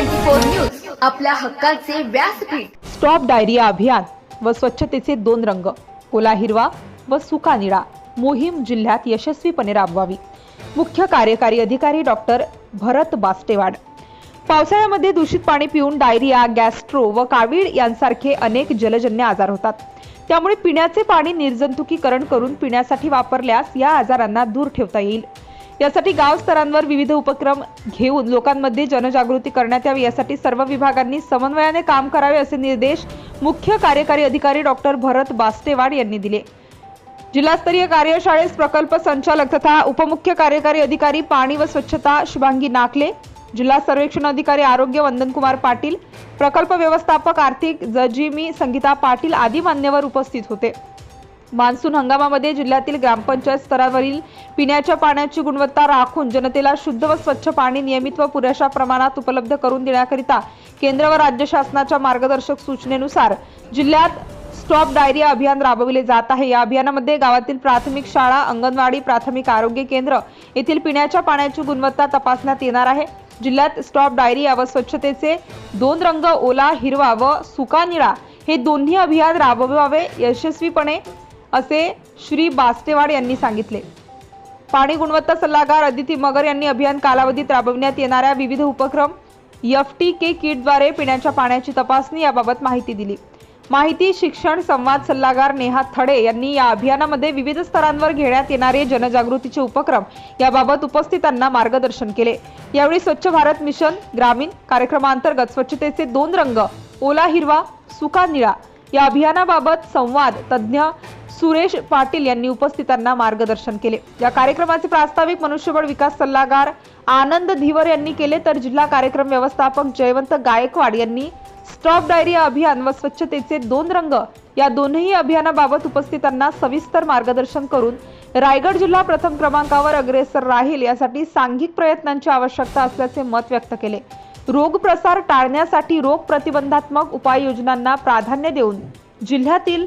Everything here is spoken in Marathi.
फोर न्यूज आपल्या हक्काचे व्यासपीठ. स्टॉप डायरिया अभियान व स्वच्छतेचे दोन रंग ओला हिरवा व सुका निळा मोहीम जिल्ह्यात यशस्वीपणे राबवावी. मुख्य कार्यकारी अधिकारी डॉक्टर भरत बास्टेवाड. पावसाळ्यामध्ये दूषित पाणी पिऊन डायरिया गॅस्ट्रो व कावीळ यांसारखे अनेक जलजन्य आजार होतात. त्यामुळे पिण्याचे पाणी निर्जंतुकीकरण करून पिण्यासाठी वापरल्यास या आजारांना दूर ठेवता येईल. यासाठी गाव स्तरांवर विविध उपक्रम घेऊन लोकांमध्ये जनजागृती करण्यात यावी. यासाठी सर्व विभागांनी समन्वयाने काम करावे असे निर्देश मुख्य कार्यकारी अधिकारी डॉक्टर भरत बास्तेवाड यांनी दिले. जिल्हास्तरीय कार्यशाळेस प्रकल्प संचालक तथा उपमुख्य कार्यकारी अधिकारी पाणी व स्वच्छता शुभांगी नाकले. जिल्हा सर्वेक्षण अधिकारी आरोग्य वंदनकुमार पाटील. प्रकल्प व्यवस्थापक आर्थिक जजिमी संगीता पाटील आदी मान्यवर उपस्थित होते. मान्सून हंगामामध्ये जिल्ह्यातील ग्रामपंचायत स्तरावरील पिण्याच्या पाण्याची गुणवत्ता राखून जनतेला शुद्ध व स्वच्छ पाणी नियमित व पुरेशा प्रमाणात उपलब्ध करून देण्याकरिता केंद्र व राज्य शासनाच्या मार्गदर्शक सूचनेनुसार जिल्ह्यात स्टॉप डायरिया अभियान राबविले जात आहे. या अभियानामध्ये गावातील प्राथमिक शाळा अंगणवाडी प्राथमिक आरोग्य केंद्र येथील पिण्याच्या पाण्याची गुणवत्ता तपासण्यात येणार आहे. जिल्ह्यात स्टॉप डायरिया व स्वच्छतेचे दोन रंग ओला हिरवा व सुका निळा हे दोन्ही अभियान राबवावे यशस्वीपणे असे श्री बास्तेवाड यांनी सांगितले. पाणी गुणवत्ता सल्लागार अदिती मगर यांनी अभियान कालावधीत राबविण्यात येणाऱ्या विविध उपक्रम एफ टी के किटद्वारे पिण्याच्या पाण्याची तपासणी याबाबत माहिती दिली. माहिती शिक्षण संवाद सल्लागार नेहा थडे यांनी या अभियानामध्ये विविध स्तरांवर घेण्यात येणारे जनजागृतीचे उपक्रम याबाबत उपस्थितांना मार्गदर्शन केले. यावेळी स्वच्छ भारत मिशन ग्रामीण कार्यक्रमांतर्गत स्वच्छतेचे दोन रंग ओला हिरवा सुका निळा या अभियानाबाबत संवाद तज्ज्ञ सुरेश पाटील यांनी उपस्थितांना मार्गदर्शन केले. या कार्यक्रमाचे प्रास्ताविक मनुष्यबळ विकास सल्लागार आनंद धीवर यांनी केले तर जिल्हा कार्यक्रम व्यवस्थापक जयवंत गायकवाड यांनी स्टॉप डायरिया अभियान व स्वच्छतेचे दोन रंग या दोन्ही अभियानाबाबत उपस्थितांना सविस्तर मार्गदर्शन करून रायगड जिल्हा प्रथम क्रमांकावर अग्रेसर राहील यासाठी सांघिक प्रयत्नांची आवश्यकता असल्याचे मत व्यक्त केले. रोग प्रसार टाळण्यासाठी रोग प्रतिबंधात्मक उपाययोजनांना प्राधान्य देऊन जिल्ह्यातील